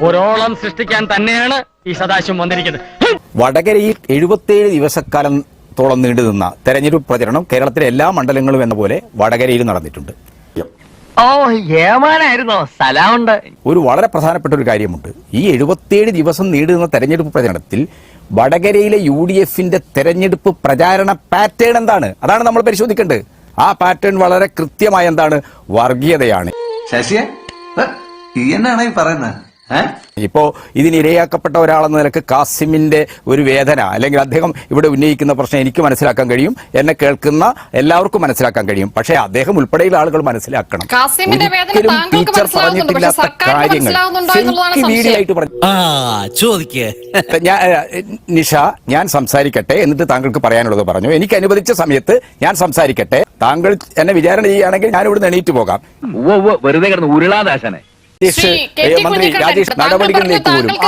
ഒരോളം സൃഷ്ടിക്കാൻ തന്നെയാണ് ഈ സദാശിവം വന്നിരിക്കുന്നത്. വടകരയിൽ എഴുപത്തിയേഴ് ദിവസക്കാലം ത്തോളം നീണ്ടു നിന്ന തെരഞ്ഞെടുപ്പ് പ്രചരണം കേരളത്തിലെ എല്ലാ മണ്ഡലങ്ങളും എന്ന പോലെ വടകരയിൽ നടന്നിട്ടുണ്ട്. ഓ ഏമാനായിരുന്നോ? സ്ഥലമുണ്ട്. ഒരു വളരെ പ്രധാനപ്പെട്ട ഒരു കാര്യമുണ്ട്. ഈ എഴുപത്തിയേഴ് ദിവസം നീണ്ടുനിന്ന തെരഞ്ഞെടുപ്പ് പ്രചരണത്തിൽ വടകരയിലെ യു ഡി എഫിന്റെ തെരഞ്ഞെടുപ്പ് പ്രചാരണ പാറ്റേൺ എന്താണ്? അതാണ് നമ്മൾ പരിശോധിക്കേണ്ടത്. ആ പാറ്റേൺ വളരെ കൃത്യമായ എന്താണ്? വർഗീയതയാണ്. ശശിയെ? എന്നാണ് ഈ പറയുന്നത്? ഇപ്പോ ഇതിന് ഇരയാക്കപ്പെട്ട ഒരാളെന്ന നിലയ്ക്ക് കാസിമിന്റെ ഒരു വേദന അല്ലെങ്കിൽ അദ്ദേഹം ഇവിടെ ഉന്നയിക്കുന്ന പ്രശ്നം എനിക്ക് മനസ്സിലാക്കാൻ കഴിയും എന്നെ കേൾക്കുന്ന എല്ലാവർക്കും മനസ്സിലാക്കാൻ കഴിയും. പക്ഷേ അദ്ദേഹം ഉൾപ്പെടെയുള്ള ആളുകൾ മനസ്സിലാക്കണം. കാസിമിന്റെ വേദന ഒരിക്കലും താങ്കൾക്ക് ടീച്ചർ പക്ഷേ പറഞ്ഞിട്ടില്ലാത്ത കാര്യങ്ങൾ. പറഞ്ഞു ഞാൻ നിഷ ഞാൻ സംസാരിക്കട്ടെ എന്നിട്ട് താങ്കൾക്ക് പറയാനുള്ളത് പറഞ്ഞു. എനിക്ക് അനുവദിച്ച സമയത്ത് ഞാൻ സംസാരിക്കട്ടെ. താങ്കൾ എന്നെ വിചാരണ ചെയ്യുകയാണെങ്കിൽ ഞാൻ ഇവിടെ എണീറ്റ് പോകാം. വെറുതെ കിടന്ന് ഉരുളാദാശനെ. മന്ത്രി രാജേഷ്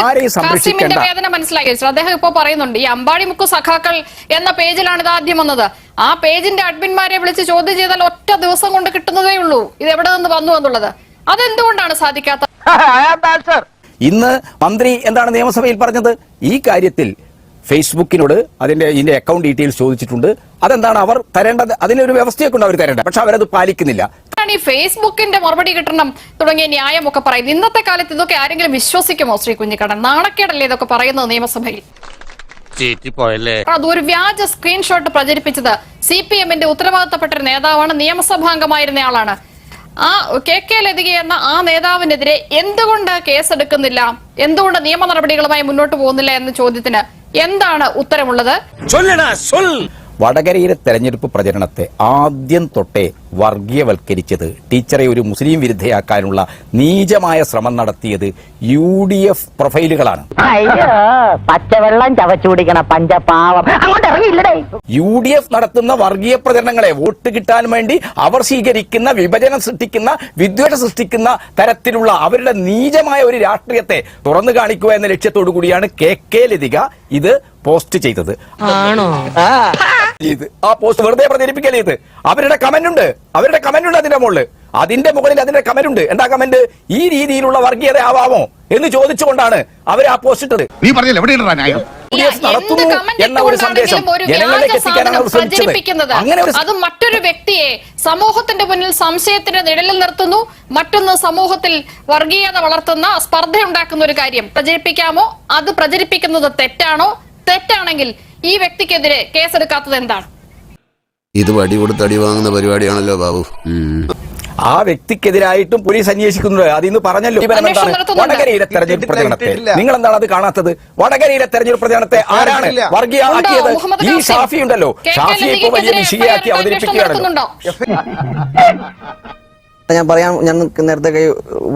ആരെയും സംരക്ഷിക്കേണ്ട. വേദന മനസ്സിലാക്കി അദ്ദേഹം ഇപ്പോ പറയുന്നുണ്ട്. ഈ അമ്പാടിമുക്ക് സഖാക്കൾ എന്ന പേജിലാണ് ഇത് ആദ്യം വന്നത്. ആ പേജിന്റെ അഡ്മിന്മാരെ വിളിച്ച് ചോദ്യം ചെയ്താൽ ഒറ്റ ദിവസം കൊണ്ട് കിട്ടുന്നതേ ഉള്ളൂ. ഇത് എവിടെ നിന്ന് വന്നു എന്നുള്ളത്. അതെന്തുകൊണ്ടാണ് സാധിക്കാത്ത ഇന്ന് മന്ത്രി എന്താണ് നിയമസഭയിൽ പറഞ്ഞത്? ഈ കാര്യത്തിൽ ഫേസ്ബുക്കിനോട് അതിന്റെ ഇതിന്റെ അക്കൗണ്ട് ഡീറ്റെയിൽസ് ചോദിച്ചിട്ടുണ്ട്. അതെന്താണ് അവർ തരേണ്ടത്? അതിനൊരു വ്യവസ്ഥയൊക്കെ ഉണ്ട് അവർ തരേണ്ടത്. പക്ഷെ അവരത് പാലിക്കുന്നില്ല. ആണ് ഈ ഫേസ്ബുക്കിന്റെ മറുപടി കിട്ടണം തുടങ്ങിയ ന്യായമൊക്കെ പറയുന്നത് ഇന്നത്തെ കാലത്ത് ഇതൊക്കെ ആരെങ്കിലും വിശ്വസിക്കുമോ ശ്രീ കുഞ്ഞിക്കടൻ നാണക്കേടല്ലേ ഇതൊക്കെ പറയുന്നത് നിയമസഭയിൽ? അത് ഒരു വ്യാജ സ്ക്രീൻഷോട്ട് പ്രചരിപ്പിച്ചത് സി പി എമ്മിന്റെ ഉത്തരവാദിത്തപ്പെട്ട നേതാവാണ് നേതാവാണ് നിയമസഭാംഗമായിരുന്നയാളാണ്. ആ കെ കെ ലതിക എന്ന ആ നേതാവിനെതിരെ എന്തുകൊണ്ട് കേസെടുക്കുന്നില്ല? എന്തുകൊണ്ട് നിയമ നടപടികളുമായി മുന്നോട്ട് പോകുന്നില്ല എന്ന ചോദ്യത്തിന് എന്താണ് ഉത്തരമുള്ളത്? വടകരയിലെ തെരഞ്ഞെടുപ്പ് പ്രചരണത്തെ ആദ്യം തൊട്ടേ വർഗീയവൽക്കരിച്ചത് ടീച്ചറെ ഒരു മുസ്ലിം വിരുദ്ധയാക്കാനുള്ള നീചമായ ശ്രമം നടത്തിയത് യു ഡി എഫ് പ്രൊഫൈലുകളാണ്. അയ്യോ പച്ചവെള്ളം ചവച്ചുടിക്കണ പഞ്ചപാവം. യു ഡി എഫ് നടത്തുന്ന വർഗീയ പ്രചരണങ്ങളെ വോട്ട് കിട്ടാൻ വേണ്ടി അവർ സ്വീകരിക്കുന്ന വിഭജനം സൃഷ്ടിക്കുന്ന വിദ്വേഷം സൃഷ്ടിക്കുന്ന തരത്തിലുള്ള അവരുടെ നീചമായ ഒരു രാഷ്ട്രീയത്തെ തുറന്നു കാണിക്കുക എന്ന ലക്ഷ്യത്തോടു കൂടിയാണ് കെ കെ ലതിക ഇത് പോസ്റ്റ് ചെയ്തത്. ഇത് ആ പോസ്റ്റ് വെറുതെ പ്രചരിപ്പിക്കല്ലേ ഇത് അവരുടെ കമന്റ് ഉണ്ട് അവരുടെ കമന്റ് ഉണ്ട് അതിന്റെ മുകളിൽ. അതിന്റെ മുകളിൽ അതിന്റെ കമന്റ് ഉണ്ട് എന്താ കമന്റ്? ഈ രീതിയിലുള്ള വർഗീയത ആവാമോ എന്ന് ചോദിച്ചുകൊണ്ടാണ് അവർ ആ പോസ്റ്റ് ഇട്ടത്. നീ പറഞ്ഞില്ല? എവിടെയാണ് ന്യായം ഇല്ല, UDF നടത്തുന്നു എന്ന ഒരു സന്ദേശം ഇട്ടുകൊണ്ടാണെങ്കിലും ഒരു ജനങ്ങളിലേക്ക് എത്തിക്കാനാണ് ശ്രമിച്ചത്. അങ്ങനെ അത് മറ്റൊരു വ്യക്തിയെ സമൂഹത്തിന്റെ മുന്നിൽ സംശയത്തിന്റെ നിഴലിൽ നിർത്തുന്നു. മറ്റൊന്ന് സമൂഹത്തിൽ വർഗീയത വളർത്തുന്ന സ്പർദ്ധ ഉണ്ടാക്കുന്ന ഒരു കാര്യം. പ്രചരിപ്പിക്കാമോ? അത് പ്രചരിപ്പിക്കുന്നത് തെറ്റാണോ? തെറ്റാണെങ്കിൽ ഈ വ്യക്തിക്കെതിരെ കേസെടുക്കാത്തത് എന്താണ്? ഇത് വടി കൊടുത്ത് അടി വാങ്ങുന്ന പരിപാടിയാണല്ലോ ബാബു. ആ വ്യക്തിക്കെതിരായിട്ടും പോലീസ് അന്വേഷിക്കുന്നുണ്ട്. അതിന്ന് പറഞ്ഞല്ലോ. വടകരയിലെ തെരഞ്ഞെടുപ്പ് പ്രചരണത്തെ. നിങ്ങൾ എന്താണ് അത് കാണാത്തത്? വടകരയിലെ തെരഞ്ഞെടുപ്പ് പ്രചരണത്തെ ആരാണ് വർഗീയമാക്കിയത്? വർഗീയ ഉണ്ടോ? ആക്കിയത് ഈ? ഷാഫി ഉണ്ടല്ലോ. ഷാഫിയെ ഇപ്പൊ വലിയ വിഷയമാക്കി അവതരിപ്പിക്കുകയാണല്ലോ. ഞാൻ പറയാൻ ഞാൻ നേരത്തെ കൈ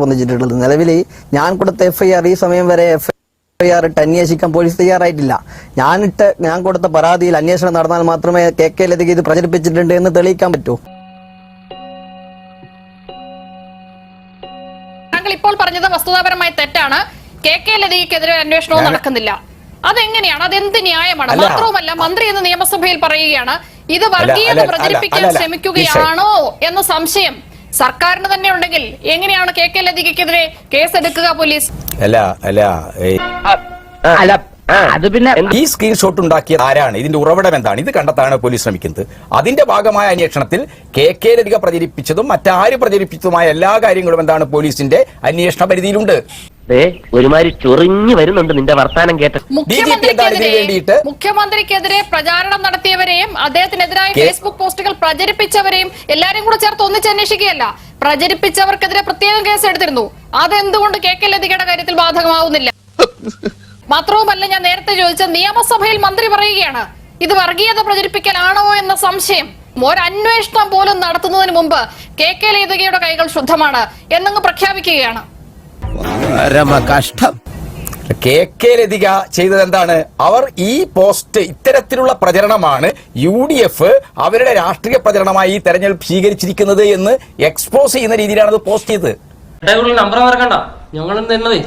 വന്നിട്ടുള്ളത് നിലവിൽ ഞാൻ കൊടുത്ത എഫ്ഐആർ ഈ സമയം വരെ എഫ് ഇട്ട് അന്വേഷിക്കാൻ പോലീസ് തയ്യാറായിട്ടില്ല. ഞാനിട്ട് ഞാൻ കൊടുത്ത പരാതിയിൽ അന്വേഷണം നടന്നാൽ മാത്രമേ കെ കെ ലതിക ഇത് പ്രചരിപ്പിച്ചിട്ടുണ്ട് എന്ന് തെളിയിക്കാൻ പറ്റൂ. താങ്കൾ ഇപ്പോൾ പറഞ്ഞത് വസ്തുതാപരമായി തെറ്റാണ്. കെ കെ ലതികയ്ക്കെതിരെ അന്വേഷണവും നടക്കുന്നില്ല. അതെങ്ങനെയാണ്? അതെന്ത് ന്യായമാണ്. മാത്രവുമല്ല മന്ത്രി എന്ന് നിയമസഭയിൽ പറയുകയാണ് ഇത് വർഗീയത പ്രചരിപ്പിക്കാൻ. ശ്രമിക്കുകയാണോ എന്ന സംശയം സർക്കാരിന് തന്നെ ഉണ്ടെങ്കിൽ എങ്ങനെയാണ് കെ കെ ലതികയ്ക്കെതിരെ കേസെടുക്കുക പോലീസ്? അല്ല അല്ല അല്ല അത് പിന്നെ ഈ സ്ക്രീൻഷോട്ട് ഉണ്ടാക്കിയത് ആരാണ്? ഇതിന്റെ ഉറവിടം എന്താണ്? ഇത് കണ്ടെത്താണ് പോലീസ് ശ്രമിക്കുന്നത്. അതിന്റെ ഭാഗമായ അന്വേഷണത്തിൽ കെ കെ ലതിക പ്രചരിപ്പിച്ചതും മറ്റാര് പ്രചരിപ്പിച്ചതുമായ എല്ലാ കാര്യങ്ങളും എന്താണ് പോലീസിന്റെ അന്വേഷണ പരിധിയിലുണ്ട്. ഒരുമാതിരി ചൊറിഞ്ഞു വരുന്നുണ്ട് നിന്റെ വർത്താനം കേട്ട? മുഖ്യമന്ത്രിക്കെതിരെ മുഖ്യമന്ത്രിക്കെതിരെ പ്രചാരണം നടത്തിയവരെയും അദ്ദേഹത്തിനെതിരായ ഫേസ്ബുക്ക് പോസ്റ്റുകൾ പ്രചരിപ്പിച്ചവരെയും എല്ലാരും കൂടെ ചേർത്ത് ഒന്നിച്ച് അന്വേഷിക്കുകയല്ല. പ്രചരിപ്പിച്ചവർക്കെതിരെ പ്രത്യേകം കേസ് എടുത്തിരുന്നു. അതെന്തുകൊണ്ട് കെ കെ ലതികയുടെ കാര്യത്തിൽ ബാധകമാവുന്നില്ല? മാത്രവുമല്ല ഞാൻ നേരത്തെ ചോദിച്ച നിയമസഭയിൽ മന്ത്രി പറയുകയാണ്. ഇത് വർഗീയത പ്രചരിപ്പിക്കലാണോ എന്ന സംശയം ഒരന്വേഷണം പോലും നടത്തുന്നതിന് മുമ്പ് കെ കെ ലതികയുടെ കൈകൾ ശുദ്ധമാണ് എന്നങ്ങ് പ്രഖ്യാപിക്കുകയാണ്. പരമ കഷ്ടം കെ കെ ലതിക ചെയ്തത് എന്താണ് അവർ ഈ പോസ്റ്റ് ഇത്തരത്തിലുള്ള പ്രചരണമാണ് യു ഡി എഫ് അവരുടെ രാഷ്ട്രീയ പ്രചരണമായി ഈ തെരഞ്ഞെടുപ്പ് സ്വീകരിച്ചിരിക്കുന്നത് എന്ന് എക്സ്പോസ് ചെയ്യുന്ന രീതിയിലാണ് അത് പോസ്റ്റ് ചെയ്തത് നമ്പർ മറക്കണ്ട ഞങ്ങളും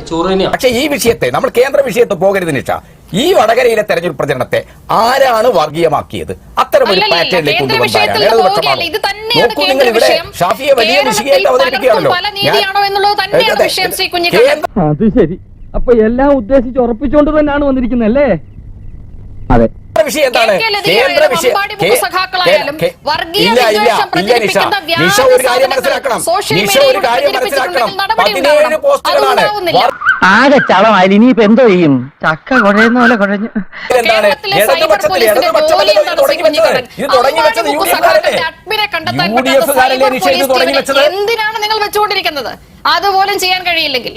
ചോറ് പക്ഷേ ഈ വിഷയത്തെ നമ്മൾ കേന്ദ്ര വിഷയത്തെ പോകരുത് നിഷ. ഈ വടകരയിലെ തെരഞ്ഞെടുപ്പ് പ്രചരണത്തെ ആരാണ് വർഗീയമാക്കിയത്? അത്തരം ഒരു അല്ലല്ല, പാറ്റേണിലേക്ക് ഇത് തന്നെയാണ് നോക്കൂ നിങ്ങൾ കേന്ദ്ര ഇവിടെ വിഷയം. ഷാഫിയെ വലിയ വിഷയമായിട്ട് അവതരിപ്പിക്കുകയാണല്ലോ. നീതിയാണോ എന്നുള്ളത് തന്നെയാണ് വിഷയം, ശ്രീ കേന്ദ്ര- അത് ശരി. അപ്പൊ എല്ലാം ഉദ്ദേശിച്ച് ഉറപ്പിച്ചുകൊണ്ട് തന്നെയാണ് വന്നിരിക്കുന്നത് അല്ലേ അതെ. വിഷയം എന്താണ്? കേന്ദ്ര വിഷയം ഇല്ല ഇല്ല. ഇല്ല നിഷ നിഷ ഒരു കാര്യം മനസ്സിലാക്കണം. സോഷ്യൽ നിഷ ഒരു കാര്യം മനസ്സിലാക്കണം. പതിനേഴ്. പോസ്റ്റുകളാണ്. ആകെ ചളമായി. ഇനിയിപ്പോ എന്തോ ചെയ്യും? ചക്ക കുഴയുന്ന പോലെ കുഴഞ്ഞു. എന്താണ് സൈബർ ഇടതുപക്ഷത്തിൽ പോലീസിന്റെ ഇടതുപക്ഷമല്ലേ ഇത് എന്താണ് തുടങ്ങി വെച്ചത്? ഇത് തുടങ്ങി വെച്ചത് യു ഡി എഫ് അഡ്മിനെ കണ്ടെത്താൻ യു ഡി പറ്റാത്ത കാരല്ലേ സൈബർ നിഷ ഇത് തുടങ്ങി വെച്ചത്? എന്തിനാണ് നിങ്ങൾ വെച്ചുകൊണ്ടിരിക്കുന്നത്? അതുപോലും ചെയ്യാൻ കഴിയില്ലെങ്കിൽ.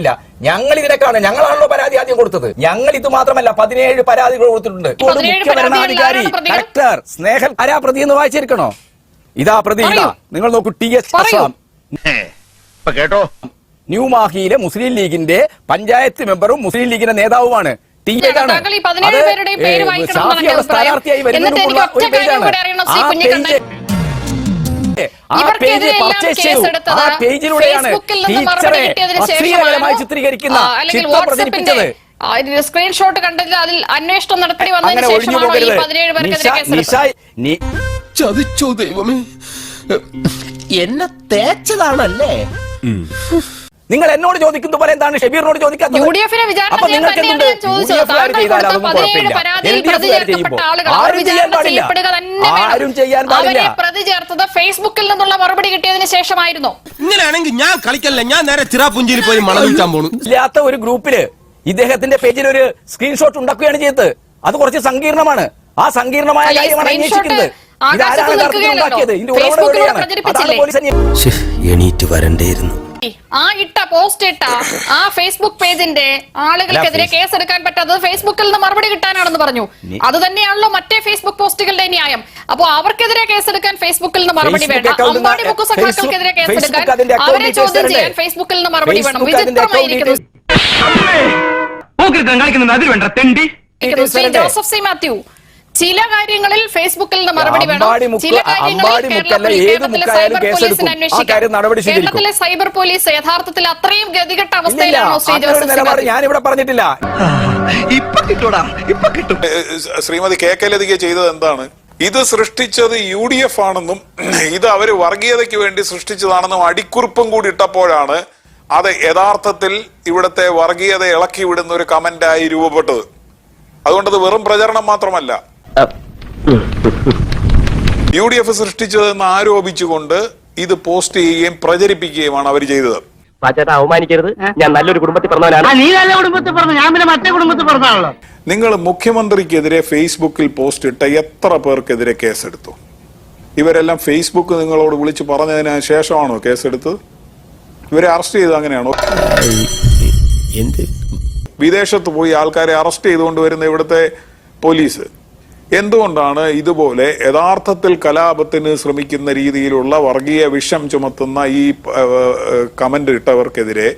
ഇല്ല. ഞങ്ങൾ ഇതിനൊക്കെയാണ് ഞങ്ങളാണല്ലോ പരാതി ആദ്യം കൊടുത്തത്. ഞങ്ങൾ ഇത് മാത്രമല്ല പതിനേഴ് പരാതികൾ കൊടുത്തിട്ടുണ്ട്. മുഖ്യഭരണാധികാരി മുഖ്യ ഭരണാധികാരി കളക്ടർ സ്നേഹൽ ആരാ പ്രതി എന്ന് വായിച്ചിരിക്കണോ? ഇതാ പ്രതി ഇതാ നിങ്ങൾ നോക്കൂ ടി എസ്. അസാം. കേട്ടോ? ന്യൂ മാഹിയിലെ മുസ്ലിം ലീഗിന്റെ പഞ്ചായത്ത് മെമ്പറും മുസ്ലിം ലീഗിന്റെ നേതാവുമാണ്. സ്ഥാനാർത്ഥിയായി എന്നിട്ട് വരുന്നതിനുള്ള ഒരു പേജാണ്. ആ പേജ് പർച്ചേസ് ചെയ്തു ആ പേജിലൂടെയാണ് ടീച്ചറെ അശ്ലീലകരമായി? ചിത്രീകരിക്കുന്ന ചിത്രം പ്രചരിപ്പിച്ചത്. സ്ക്രീൻഷോട്ട് കണ്ടതിൽ അതിൽ അന്വേഷണം നടത്തി വന്നതിന് ശേഷമാണ് ഈ പതിനേഴ് പേർക്കെതിരെ ചതിച്ചോ ദൈവമേ. എന്നെ തേച്ചതാണല്ലേ? നിങ്ങൾ എന്നോട് ചോദിക്കുന്ന പോലെ എന്താണ് ഷബീറിനോട് ചോദിക്കാത്തത്? അപ്പൊ ചെയ്യാൻ നിങ്ങൾക്ക് ആരും ചെയ്യാൻ പാടില്ല. ആരും ചെയ്യാൻ പാടില്ല. പ്രതി ചേർത്തത് ഫേസ്ബുക്കിൽ നിന്നുള്ള മറുപടി കിട്ടിയതിന് ശേഷമായിരുന്നു. ഇങ്ങനെയാണെങ്കിൽ ഞാൻ കളിക്കല്ല. ഞാൻ നേരെ ചിറാപുഞ്ചിയിൽ പോയി മണം വിൽക്കാൻ പോണു. ഇല്ലാത്ത ഒരു ഗ്രൂപ്പിൽ ഇദ്ദേഹത്തിന്റെ പേജിൽ ഒരു സ്ക്രീൻഷോട്ട് ഉണ്ടാക്കുകയാണ് ചെയ്തത്. അത് കുറച്ച് സങ്കീർണമാണ്. ആ സങ്കീർണമായ കാര്യമാണ് അന്വേഷിക്കുന്നത് ഇതാരാണ് ഉണ്ടാക്കിയത്? ഇതിന്റെ ഉറവിടം ഫേസ്ബുക്കിലൂടെ എവിടെയാണ്? അതാണ് പ്രചരിപ്പിച്ചില്ലേ? പോലീസ് എണീറ്റ് വരണ്ടേയിരുന്നു. ആ ഇട്ട പോസ്റ്റ് ഇട്ട ആ ഫേസ്ബുക്ക് പേജിന്റെ ആളുകൾക്കെതിരെ കേസ് എടുക്കാൻ പറ്റാത്തത് ഫേസ്ബുക്കിൽ നിന്ന് മറുപടി കിട്ടാനാണെന്ന് പറഞ്ഞു. അത് തന്നെയാണല്ലോ മറ്റേ ഫേസ്ബുക്ക് പോസ്റ്റുകളുടെ ന്യായം. അപ്പോ അവർക്കെതിരെ കേസെടുക്കാൻ ഫേസ്ബുക്കിൽ നിന്ന് മറുപടി വേണം അമ്പാടി മുക്കു സഖാക്കൾക്കെതിരെ കേസെടുക്കാൻ അവരെ ചോദ്യം ചെയ്യാൻ ഫേസ്ബുക്കിൽ നിന്ന് മറുപടി വേണം. വിചിത്രമായിരിക്കുന്നു. കളിക്കുന്നത് അതിൽ വേണ്ട തെണ്ടി. ഡീറ്റെയിൽസ് ശ്രീ തരണ്ടേ? Joseph C Mathew. ചില കാര്യങ്ങളിൽ ഫേസ്ബുക്കിൽ നിന്ന് മറുപടി വേണം. ചില കാര്യങ്ങളിൽ കേരളത്തിലെ സൈബർ പോലീസിന് അന്വേഷിക്കാം. കേരളത്തിലെ സൈബർ പോലീസ് യഥാർത്ഥത്തിൽ അത്രയും ഗതികെട്ട അവസ്ഥയിലാണോ ശ്രീ ജോസഫ്? ഞാൻ ഇവിടെ പറഞ്ഞിട്ടില്ല. ശ്രീമതി കെ കെ ലതിക ചെയ്തത് എന്താണ്? ഇത് സൃഷ്ടിച്ചത് യു ഡി എഫ് ആണെന്നും ഇത് അവർ വർഗീയതയ്ക്ക് വേണ്ടി സൃഷ്ടിച്ചതാണെന്നും അടിക്കുറിപ്പും കൂടി ഇട്ടപ്പോഴാണ് അത് യഥാർത്ഥത്തിൽ ഇവിടുത്തെ വർഗീയത ഇളക്കി വിടുന്ന ഒരു കമന്റായി രൂപപ്പെട്ടത്. അതുകൊണ്ടത് വെറും പ്രചരണം മാത്രമല്ല. യു ഡി എഫ് സൃഷ്ടിച്ചതെന്ന് ആരോപിച്ചുകൊണ്ട് ഇത് പോസ്റ്റ് ചെയ്യുകയും പ്രചരിപ്പിക്കുകയുമാണ് അവർ ചെയ്തത്. ചേട്ടാ അവമാനിക്കരുത്. ഞാൻ നല്ലൊരു കുടുംബത്തിൽ പറഞ്ഞവനാണ് നീ നല്ല കുടുംബത്തിൽ പറഞ്ഞു ഞാൻ പിന്നെ മറ്റേ കുടുംബത്തിൽ പറഞ്ഞാണല്ലോ നിങ്ങൾ മുഖ്യമന്ത്രിക്കെതിരെ ഫേസ്ബുക്കിൽ പോസ്റ്റ് ഇട്ട എത്ര പേർക്കെതിരെ കേസെടുത്തു? ഇവരെല്ലാം ഫേസ്ബുക്ക് നിങ്ങളോട് വിളിച്ച് പറഞ്ഞതിന് ശേഷമാണോ കേസെടുത്തത്? ഇവരെ അറസ്റ്റ് ചെയ്തത് അങ്ങനെയാണോ? എന്ത്? വിദേശത്ത് പോയി ആൾക്കാരെ അറസ്റ്റ് ചെയ്തുകൊണ്ട് വരുന്ന ഇവിടുത്തെ പോലീസ്. എന്തുകൊണ്ടാണ് ഇതുപോലെ യഥാർത്ഥത്തിൽ കലാപത്തിന് ശ്രമിക്കുന്ന രീതിയിലുള്ള വർഗീയ വിഷം ചുമത്തുന്ന ഈ കമന്റ് ഇട്ടവർക്കെതിരെ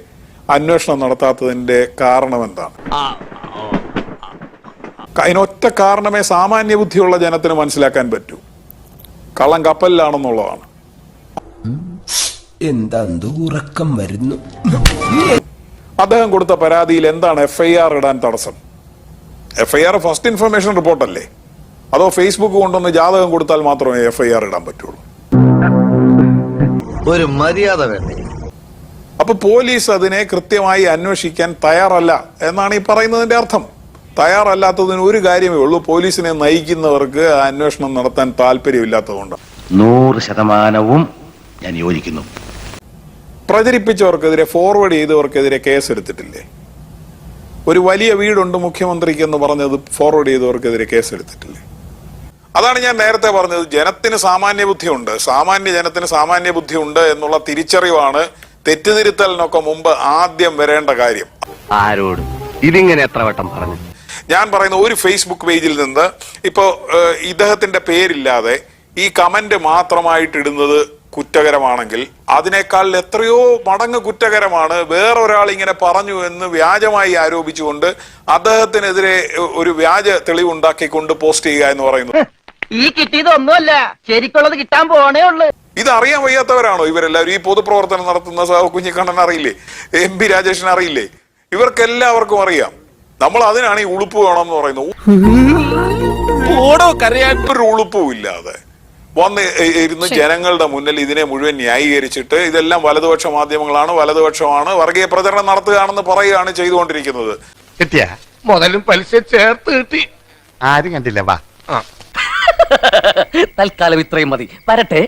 അന്വേഷണം നടത്താത്തതിന്റെ കാരണം എന്താണ്? അതിനൊറ്റ കാരണമേ സാമാന്യ ബുദ്ധിയുള്ള ജനത്തിന് മനസ്സിലാക്കാൻ പറ്റൂ. കള്ളം കപ്പലിലാണെന്നുള്ളതാണ്. എന്താ ഉറക്കം വരുന്നു? അദ്ദേഹം കൊടുത്ത പരാതിയിൽ എന്താണ് എഫ്ഐആർ ഐ ആർ ഇടാൻ തടസ്സം? FIR I R first information റിപ്പോർട്ടല്ലേ അതോ ഫേസ്ബുക്ക് കൊണ്ടുവന്ന് ജാതകം കൊടുത്താൽ മാത്രമേ എഫ് ഐ ആർ ഇടാൻ പറ്റുള്ളൂ. ഒരു മര്യാദ വേണ്ടേ. അപ്പൊ പോലീസ് അതിനെ കൃത്യമായി അന്വേഷിക്കാൻ തയ്യാറല്ല എന്നാണ് ഈ പറയുന്നതിന്റെ അർത്ഥം. തയ്യാറല്ലാത്തതിന് ഒരു കാര്യമേ ഉള്ളൂ പോലീസിനെ നയിക്കുന്നവർക്ക് ആ അന്വേഷണം നടത്താൻ താല്പര്യമില്ലാത്തതുകൊണ്ട്. നൂറ് ശതമാനവും ഞാൻ യോജിക്കുന്നു. പ്രചരിപ്പിച്ചവർക്കെതിരെ ഫോർവേഡ് ചെയ്തവർക്കെതിരെ കേസെടുത്തിട്ടില്ലേ? ഒരു വലിയ വീടുണ്ട് മുഖ്യമന്ത്രിക്ക് എന്ന് പറഞ്ഞത് ഫോർവേഡ് ചെയ്തവർക്കെതിരെ കേസെടുത്തിട്ടില്ലേ? അതാണ് ഞാൻ നേരത്തെ പറഞ്ഞത്. ജനത്തിന് സാമാന്യ ബുദ്ധിയുണ്ട്. സാമാന്യ ജനത്തിന് സാമാന്യ ബുദ്ധിയുണ്ട് എന്നുള്ള തിരിച്ചറിവാണ് തെറ്റുതിരുത്തലിനൊക്കെ മുമ്പ് ആദ്യം വരേണ്ട കാര്യം. ആരോട്? ഇതിങ്ങനെ എത്ര വട്ടം പറഞ്ഞു? ഞാൻ പറയുന്ന ഒരു ഫേസ്ബുക്ക് പേജിൽ നിന്ന് ഇപ്പോ ഏഹ്, ഇദ്ദേഹത്തിന്റെ പേരില്ലാതെ ഈ കമന്റ് മാത്രമായിട്ട് ഇടുന്നത് കുറ്റകരമാണെങ്കിൽ അതിനേക്കാൾ എത്രയോ മടങ്ങ് കുറ്റകരമാണ്. വേറൊരാൾ ഇങ്ങനെ പറഞ്ഞു എന്ന് വ്യാജമായി ആരോപിച്ചുകൊണ്ട് അദ്ദേഹത്തിനെതിരെ ഒരു വ്യാജ തെളിവുണ്ടാക്കിക്കൊണ്ട് പോസ്റ്റ് ചെയ്യുക എന്ന് പറയുന്നു. ഈ കിട്ടിയതൊന്നുമല്ല ശരിക്കുള്ളത് കിട്ടാൻ പോണേ ഉള്ളു. ഇത് അറിയാൻ വയ്യാത്തവരാണോ ഇവരെല്ലാവരും? ഈ പൊതുപ്രവർത്തനം നടത്തുന്ന സ- കുഞ്ഞിക്കണ്ണൻ അറിയില്ലേ? എം പി രാജേഷിന് അറിയില്ലേ? ഇവർക്ക് എല്ലാവർക്കും അറിയാം. നമ്മൾ അതിനാണ് ഈ ഉളുപ്പ് വേണം എന്ന് പറയുന്നത് ഒരു ഉളുപ്പും ഇല്ലാതെ. വന്ന് ഇരുന്ന് ജനങ്ങളുടെ മുന്നിൽ ഇതിനെ മുഴുവൻ ന്യായീകരിച്ചിട്ട് ഇതെല്ലാം വലതുപക്ഷ മാധ്യമങ്ങളാണ് വലതുപക്ഷമാണ് വർഗീയ പ്രചരണം നടത്തുകയാണെന്ന് പറയുകയാണ് ചെയ്തുകൊണ്ടിരിക്കുന്നത്. കിട്ടിയ മുതലും പലിശ ചേർത്ത് കിട്ടി. ആരും കണ്ടില്ല വാ. തൽക്കാലം ഇത്രയും മതി. വരട്ടെ.